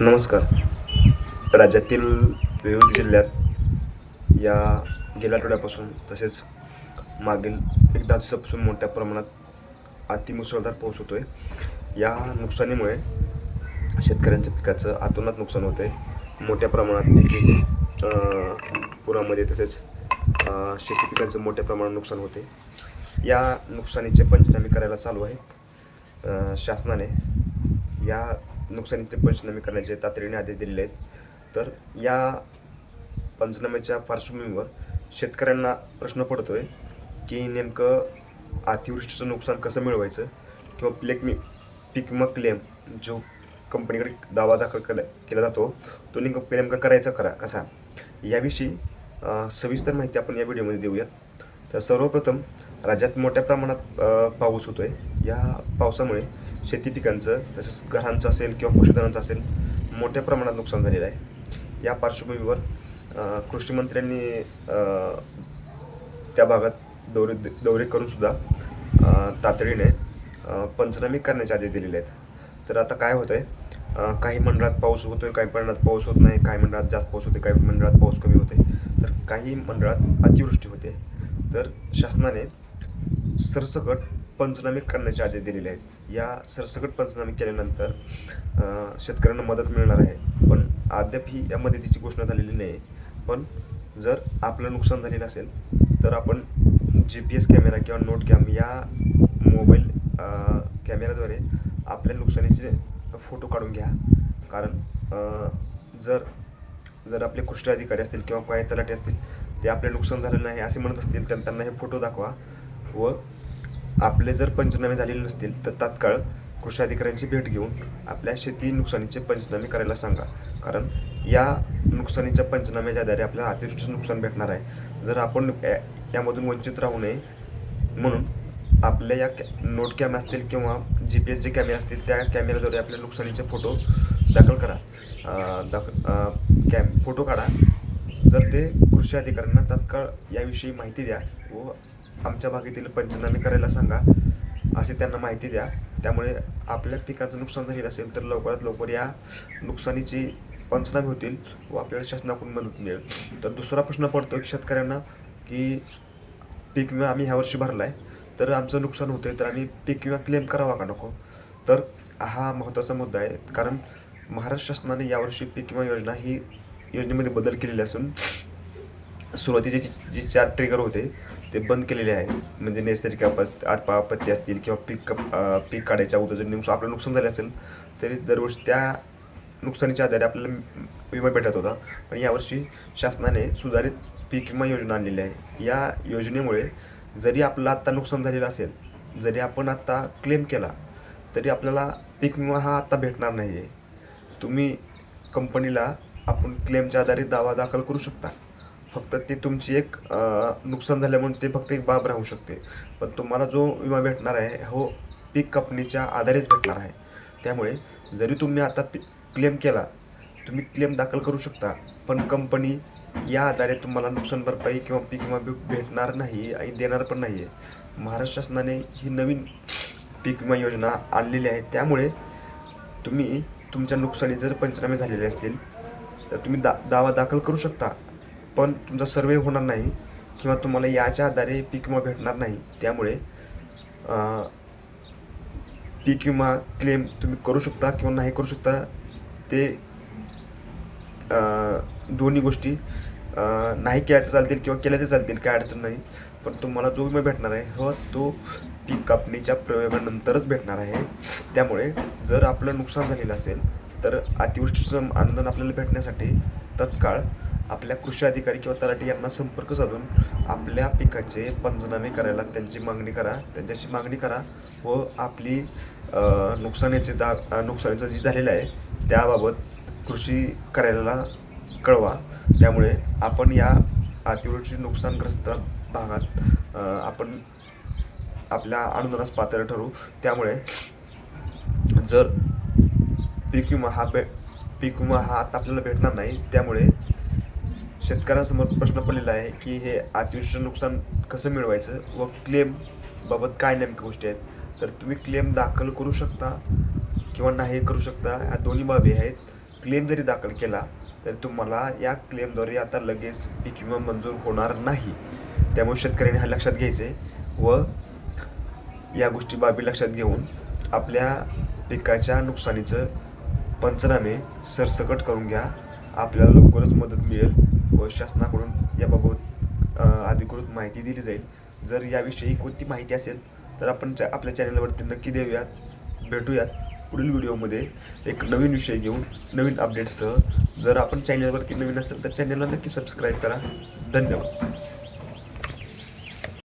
नमस्कार. राज्यातील विविध जिल्ह्यात या गेल्या आठवड्यापासून तसेच मागील एक दहा दिवसापासून मोठ्या प्रमाणात अतिमुसळधार पाऊस होतो आहे या नुकसानीमुळे शेतकऱ्यांच्या पिकाचं आतोनात नुकसान होत आहे मोठ्या प्रमाणात पुरामध्ये तसेच शेती पिकांचं मोठ्या प्रमाणात नुकसान होते या नुकसानीचे पंचनामे करायला चालू आहे. शासनाने या नुकसानीचे पंचनामे करण्याचे तातडीने आदेश दिलेले आहेत. तर या पंचनाम्याच्या पार्श्वभूमीवर शेतकऱ्यांना प्रश्न पडतो आहे की नेमकं अतिवृष्टीचं नुकसान कसं मिळवायचं किंवा प्लेक मी पीक विमा क्लेम जो कंपनीकडे दावा दाखल केला केला जातो तो नेमकं नेमका करायचा करा कसा? याविषयी सविस्तर माहिती आपण या व्हिडिओमध्ये देऊयात. तर सर्वप्रथम राज्यात मोठ्या प्रमाणात पाऊस होतो आहे या पावसामुळे शेती पिकांचं तसेच घरांचं असेल किंवा पशुधनांचं असेल मोठ्या प्रमाणात नुकसान झालेलं आहे. या पार्श्वभूमीवर कृषीमंत्र्यांनी त्या भागात दौरे दौरे करूनसुद्धा तातडीने पंचनामे करण्याचे आदेश दिलेले आहेत. तर आता काय होतं आहे काही मंडळात पाऊस होतो आहे काही मंडळात पाऊस होत नाही काही मंडळात जास्त पाऊस होते काही मंडळात पाऊस कमी होते तर काही मंडळात अतिवृष्टी होते. तर शासनाने सरसकट पंचनामे करण्याचे आदेश दिलेले आहेत. या सरसकट पंचनामे केल्यानंतर शेतकऱ्यांना मदत मिळणार आहे. पण अद्याप ही या मदतीची घोषणा झालेली नाही. पण जर आपलं नुकसान झालेलं असेल तर आपण जी पी एस कॅमेरा किंवा नोट कॅम या मोबाईल कॅमेराद्वारे आपल्या नुकसानीचे फोटो काढून घ्या. कारण जर जर आपले कुष्ठ अधिकारी असतील किंवा काय तलाठी असतील ते आपले नुकसान झालेलं नाही असे म्हणत असतील तर त्यांना हे फोटो दाखवा व आपले जर पंचनामे झालेले नसतील तर तात्काळ कृषी अधिकाऱ्यांची भेट घेऊन आपल्या शेती नुकसानीचे पंचनामे करायला सांगा. कारण या नुकसानीच्या पंचनाम्याच्या आधारे आपल्याला अतिवृष्टीचं नुकसान भेटणार आहे. जर आपण यामधून वंचित राहू नये म्हणून आपल्या या कॅ नोट कॅम असतील किंवा जी पी एस जे कॅमेरे असतील त्या कॅमेऱ्याद्वारे आपल्या नुकसानीचे फोटो दाखल करा. दाख कॅम फोटो काढा. जर ते कृषी अधिकाऱ्यांना तात्काळ याविषयी माहिती द्या व आमच्या भागातील पंचनामे करायला सांगा. असे त्यांना माहिती द्या. त्यामुळे आपल्या पिकाचं नुकसान झालेलं असेल तर लवकरात लवकर या नुकसानीची पंचनामे होतील व आपल्याला शासनाकडून मदत मिळेल. तर दुसरा प्रश्न पडतो की शेतकऱ्यांना की पीक विमा आम्ही ह्या वर्षी भरला आहे तर आमचं नुकसान होतं आहे तर आम्ही पीक विमा क्लेम करावा का नको? तर हा महत्त्वाचा मुद्दा आहे. कारण महाराष्ट्र शासनाने यावर्षी पीक विमा योजना ही योजनेमध्ये बदल केलेली असून सुरुवातीचे जे चार ट्रिगर होते ते बंद केलेले आहे म्हणजे नैसर्गिक आपस आप- आपत्ती असतील किंवा पीक कप- पीक काढायच्या अगोदर जर नुकसान आपलं नुकसान झालं असेल तरी दरवर्षी त्या नुकसानीच्या आधारे आपल्याला विमा भेटत होता. पण यावर्षी शासनाने सुधारित पीक विमा योजना आणलेली आहे. या योजनेमुळे जरी आपलं आत्ता नुकसान झालेलं असेल जरी आपण आत्ता क्लेम केला तरी आपल्याला पीक विमा हा आत्ता भेटणार नाही आहे तुम्ही कंपनीला आपण क्लेमच्या आधारे दावा दाखल करू शकता. फक्त ते तुमची एक नुकसान झाल्यामुळे ते फक्त एक बाब राहू शकते. पण तुम्हाला जो विमा भेटणार आहे हो पीक कापणीच्या आधारेच भेटणार आहे. त्यामुळे जरी तुम्ही आता पी क्लेम केला तुम्ही क्लेम दाखल करू शकता पण कंपनी या आधारे तुम्हाला नुकसान भरपाई किंवा पीक विमा भेटणार नाही आणि देणार पण नाही आहे महाराष्ट्र शासनाने ही नवीन पीक विमा योजना आणलेली आहे. त्यामुळे तुम्ही तुमच्या नुकसानी जर पंचनामे झालेले असतील तर तुम्ही दा दावा दाखल करू शकता. पण तुमचा सर्वे होणार नाही किंवा तुम्हाला याच्या आधारे पीक विमा भेटणार नाही त्यामुळे पीक विमा क्लेम तुम्ही करू शकता किंवा नाही करू शकता ते दोन्ही गोष्टी नाही केल्या तर चालतील किंवा केल्या तर चालतील काय अडचण नाही पण तुम्हाला जो विमा भेटणार आहे हो तो पीक कापणीच्या प्रयोगानंतरच भेटणार आहे. त्यामुळे जर आपलं नुकसान झालेलं असेल तर अतिवृष्टीचं अनुदान आपल्याला भेटण्यासाठी तत्काळ आपल्या कृषी अधिकारी किंवा तलाठी यांना संपर्क साधून आपल्या पिकाचे पंचनामे करायला त्यांची मागणी करा त्यांच्याशी मागणी करा व आपली नुकसानीचे दा नुकसानीचं जी झालेलं आहे त्याबाबत कृषी कार्यालयाला कळवा. त्यामुळे आपण या अतिवृष्टी नुकसानग्रस्त भागात आपण आपल्या अनुदानास पात्र ठरू. त्यामुळे जर पीक विमा हा भे पीक विमा हा आता आपल्याला भेटणार नाही त्यामुळे शेतकऱ्यांसमोर प्रश्न पडलेला आहे की हे अतिवृष्टीचं नुकसान कसं मिळवायचं व क्लेम बाबत काय नेमक्या गोष्टी आहेत? तर तुम्ही क्लेम दाखल करू शकता किंवा नाही करू शकता या दोन्ही बाबी आहेत. क्लेम जरी दाखल केला तरी तुम्हाला या क्लेमद्वारे आता लगेच पीक विमा मंजूर होणार नाही. त्यामुळे शेतकऱ्यांनी हा लक्षात घ्यायचे व या गोष्टी बाबी लक्षात घेऊन आपल्या पिकाच्या नुकसानीचं पंचनामे सरसकट करून घ्या. आपल्याला लवकरच मदत मिळेल. व शासनाकडून याबाबत अधिकृत माहिती दिली जाईल. जर याविषयी कोणती माहिती असेल तर आपण चा आपल्या चॅनलवरती नक्की देऊयात भेटूयात. पुढील व्हिडिओमध्ये एक नवीन विषय घेऊन नवीन अपडेट्ससह. जर आपण चॅनलवरती नवीन असेल तर चॅनलला नक्की सबस्क्राईब करा. धन्यवाद.